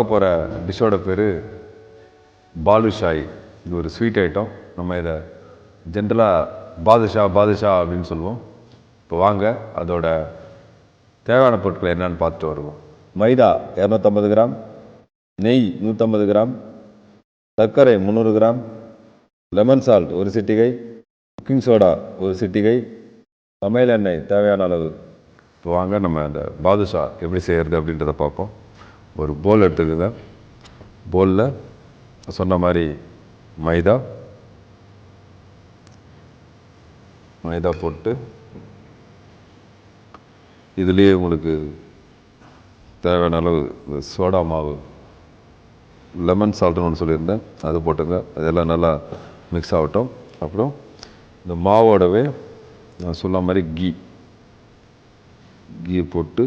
பார்க்க போகிற டிஷ்ஷோட பேர் பாலுஷாய். இது ஒரு ஸ்வீட் ஐட்டம் நம்ம இதை ஜென்ரலாக பாதுஷா பாதுஷா அப்படின்னு சொல்லுவோம். இப்போ வாங்க அதோட தேவையான பொருட்கள் என்னன்னு பார்த்துட்டு வருவோம். மைதா இரநூத்தம்பது கிராம் நெய் நூற்றம்பது கிராம் சர்க்கரை முந்நூறு கிராம் லெமன் சால்ட் ஒரு சிட்டிகை குக்கிங் சோடா ஒரு சிட்டிகை சமையல் எண்ணெய் தேவையான அளவு. இப்போ வாங்க நம்ம அந்த பாதுஷா எப்படி செய்கிறது அப்படின்றத பார்ப்போம். ஒரு போல் எடுத்துக்கோங்க போலில் சொன்ன மாதிரி மைதா. மைதா போட்டு இதுலேயே உங்களுக்கு தேவையான அளவு இந்த சோடா மாவு லெமன் சால்ட்டுன்னு ஒன்று சொல்லியிருந்தேன். அது போட்டுங்க. அதெல்லாம் நல்லா மிக்ஸ் ஆகட்டும். அப்புறம் இந்த மாவோடவே நான் சொன்ன மாதிரி கீ. கீ போட்டு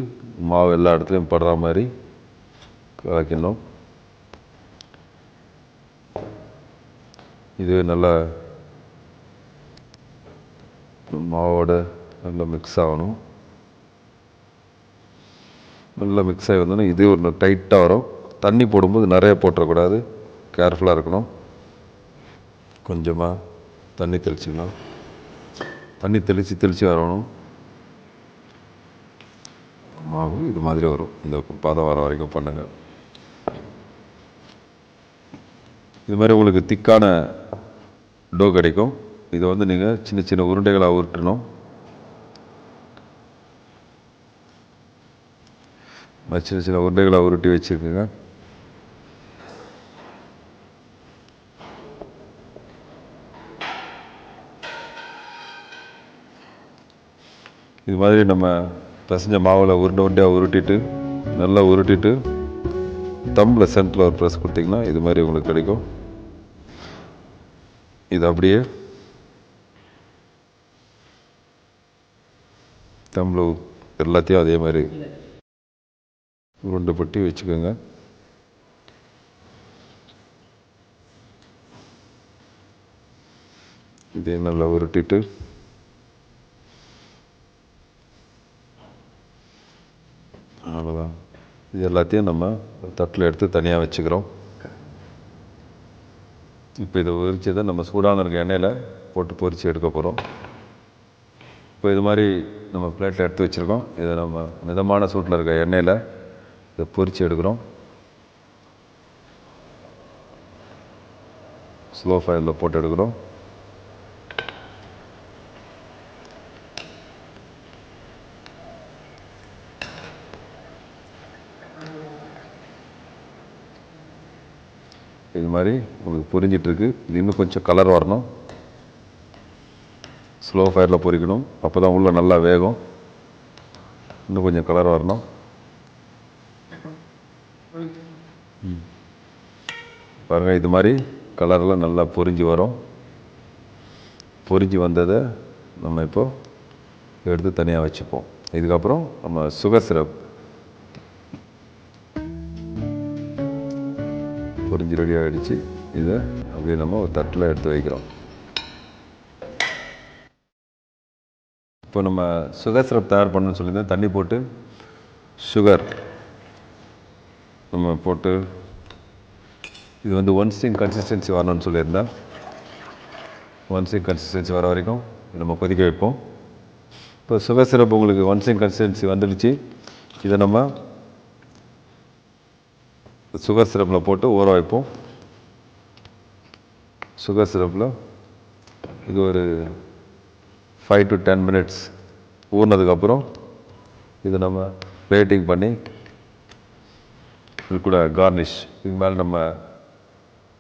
மாவு எல்லா இடத்துலையும் படுற மாதிரி கலக்கணும் இது நல்லா மாவோட நல்லா மிக்ஸ் ஆகணும். நல்லா மிக்ஸ் ஆகி வந்தோன்னா இது ஒரு டைட்டாக வரும். தண்ணி போடும்போது நிறைய போட்டுறக்கூடாது கேர்ஃபுல்லாக இருக்கணும். கொஞ்சமாக தண்ணி தெளிச்சுக்கணும். தண்ணி தெளித்து தெளித்து வரணும். மாவு இது மாதிரி வரும். இந்த பதம் வர வரைக்கும் பண்ணுங்கள் இது மாதிரி உங்களுக்கு திக்கான டோ கிடைக்கும். இதை வந்து நீங்கள் சின்ன சின்ன உருண்டைகளாக உருட்டணும். சின்ன சின்ன உருண்டைகளாக உருட்டி வச்சுருக்குங்க இது மாதிரி நம்ம பிசைஞ்ச மாவில் உருண்டை உருண்டையாக உருட்டிட்டு நல்லா உருட்டிட்டு தம்பில் சென்டரில் ஒரு ப்ரெஸ் கொடுத்தீங்கன்னா இது மாதிரி உங்களுக்கு கிடைக்கும். இது அப்படியே தம்பில் எல்லாத்தையும் அதே மாதிரி உருண்டை பட்டி வச்சுக்கோங்க. இதே நல்லா உருட்டிட்டு அவ்வளோதான் இது எல்லாத்தையும் நம்ம தட்டில் எடுத்து தனியாக வச்சுக்கிறோம். இப்போ இதை உரிச்சதை நம்ம சூடான இருக்க எண்ணெயில் போட்டு பொரித்து எடுக்க போகிறோம் இப்போ இது மாதிரி நம்ம பிளேட்டில் எடுத்து வச்சுருக்கோம். இதை நம்ம மிதமான சூட்டில் இருக்க எண்ணெயில் இதை பொரித்து எடுக்கிறோம். ஸ்லோ ஃபயரில் போட்டு எடுக்கிறோம். இது மாதிரி உங்களுக்கு புரிஞ்சிட்ருக்கு. இது இன்னும் கொஞ்சம் கலர் வரணும். ஸ்லோ ஃபயரில் பொரிக்கணும் அப்போ தான் உள்ளே நல்லா வேகும். இன்னும் கொஞ்சம் கலர் வரணும். பாருங்கள் இது மாதிரி கலரெலாம் நல்லா பொரிஞ்சு வரும். பொரிஞ்சு வந்ததை நம்ம இப்போ எடுத்து தனியாக வச்சுப்போம். இதுக்கப்புறம் நம்ம சுகர் சிரப் பொரிஞ்சு ரெடி ஆகிடுச்சு இதை அப்படியே நம்ம ஒரு தட்டில் எடுத்து வைக்கிறோம். இப்போ நம்ம சுகர் சிரப் தயார் பண்ணணும்னு சொல்லியிருந்தால் தண்ணி போட்டு சுகர் நம்ம போட்டு இது வந்து ஒன் ஸ்டிங் கன்சிஸ்டன்சி வரணும்னு சொல்லியிருந்தேன். ஒன் ஸ்டிங் கன்சிஸ்டன்சி வர வரைக்கும் நம்ம கொதிக்க வைப்போம். இப்போ சுகர் சிரப் உங்களுக்கு ஒன் ஸ்டிங் கன்சிஸ்டன்சி வந்துடுச்சு. இதை நம்ம சுகர் சிரப்பில் போட்டு ஊற வைப்போம். சுகர் சிரப்பில் இது ஒரு ஃபைவ் டு டென் மினிட்ஸ் ஊறினதுக்கப்புறம் இது நம்ம பிளேட்டிங் பண்ணி இது கூட கார்னிஷ் இதுக்கு மேலே நம்ம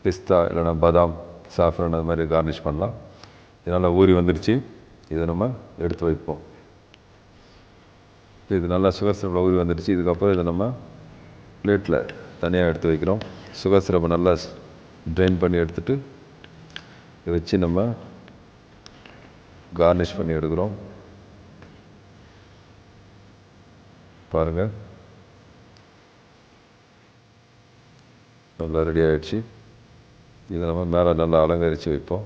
பிஸ்தா இல்லைன்னா பாதாம் சாஃப்ரான் அது மாதிரி கார்னிஷ் பண்ணலாம். இதனால் ஊறி வந்துடுச்சு இதை நம்ம எடுத்து வைப்போம். இது நல்லா சுகர் சிரப்பில் ஊறி வந்துடுச்சு இதுக்கப்புறம் இதை நம்ம பிளேட்டில் தனியாக எடுத்து வைக்கிறோம். சுகர் சிரப்பை நல்லா ட்ரைன் பண்ணி எடுத்துட்டு இதை வச்சு நம்ம கார்னிஷ் பண்ணி எடுக்கிறோம். பாருங்கள் நல்லா ரெடி ஆகிடுச்சு இதை நம்ம மேலே நல்லா அலங்கரித்து வைப்போம்.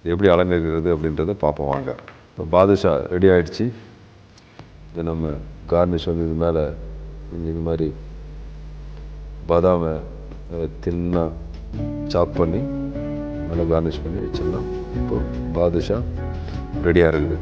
இது எப்படி அலங்கரிக்கிறது அப்படின்றத பார்ப்போம் வாங்க. இப்போ பாதுஷா ரெடி ஆகிடுச்சு இதை நம்ம கார்னிஷ் வந்து இது மேலே இது மாதிரி பாதாமை தின்னாக சாப் பண்ணி நல்லா கார்னிஷ் பண்ணி வச்சிடலாம். இப்போது பாதுஷா ரெடியாக இருக்குது.